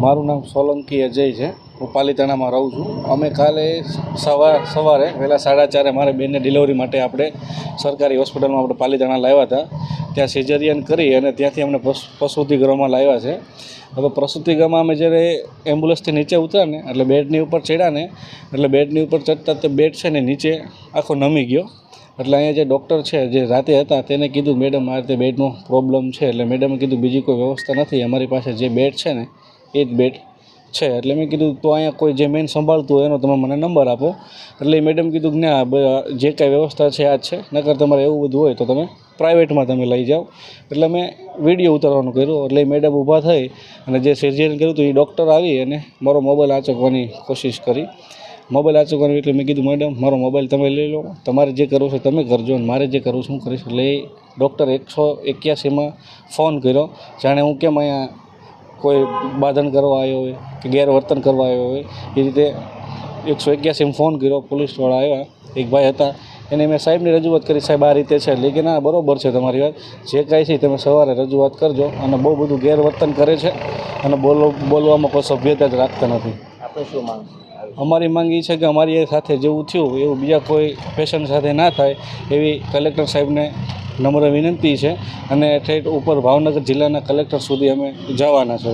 મારું નામ સોલંકી અજય છે. હું પાલીતાણામાં રહું છું. અમે કાલે સવાર, સવારે વહેલા સાડા ચારે મારે બેનને ડિલિવરી માટે આપણે સરકારી હોસ્પિટલમાં આપણે પાલીતાણા લાવ્યા હતા. ત્યાં સિઝેરિયન કરી અને ત્યાંથી અમને પ્રસ- પ્રસૂતિ ગૃહમાં લાવ્યા છે. હવે પ્રસૂતિગૃહમાં અમે જ્યારે એમ્બ્યુલન્સથી નીચે ઉતર્યા ને, એટલે બેડની ઉપર ચડ્યા ને, એટલે બેડની ઉપર ચડતા તે બેડ છે ને નીચે આખો નમી ગયો. એટલે અહીંયા જે ડૉક્ટર છે, જે રાતે હતા, તેને કીધું, મેડમ, આ રીતે બેડનો પ્રોબ્લેમ છે. એટલે મેડમે કીધું, બીજી કોઈ વ્યવસ્થા નથી, અમારી પાસે જે બેડ છે ને, એ જ બેડ છે. એટલે મેં કીધું, તો અહીંયા કોઈ જે મેન સંભાળતું હોય એનો તમે મને નંબર આપો. એટલે મેડમ કીધું કે ના જે કાંઈ વ્યવસ્થા છે, આ જ છે. નકર તમારે એવું બધું હોય તો તમે પ્રાઇવેટમાં તમે લઈ જાઓ. એટલે મેં વીડિયો ઉતારવાનું કર્યું, એટલે મેડમ ઊભા થઈ અને જે સર્જરી કર્યું હતું, એ ડૉક્ટર આવી અને મારો મોબાઈલ આંચકવાની કોશિશ કરી. મોબાઈલ આંચકવાની એટલે મેં કીધું, મેડમ, મારો મોબાઈલ તમે લઈ લો. તમારે જે કરવું છે તમે કરજો અને મારે જે કરવું છે હું કરીશ. એટલે ડૉક્ટર એકસો એક્યાસીમાં ફોન કર્યો, જાણે હું કેમ અહીંયા કોઈ બાંધણ કરવા આવ્યો હોય કે ગેરવર્તન કરવા આવ્યો હોય. એ રીતે એકસો એક્યાસીમાં ફોન કર્યો, પોલીસવાળા આવ્યા. એક ભાઈ હતા, એને મેં સાહેબની રજૂઆત કરી, સાહેબ, આ રીતે છે. એટલે કે ના બરોબર છે તમારી વાત. જે કાંઈ છે તમે સવારે રજૂઆત કરજો અને બહુ બધું ગેરવર્તન કરે છે અને બોલો, બોલવામાં કોઈ સભ્યતા જ રાખતા નથી. અમારી માંગ એ છે કે અમારી સાથે જેવું થયું, એવું બીજા કોઈ પેશન્ટ સાથે ના થાય, એવી કલેક્ટર સાહેબને નમ્ર વિનંતી છે. અને ઠેઠ ઉપર ભાવનગર જિલ્લાના કલેક્ટર સુધી અમે જવાના છે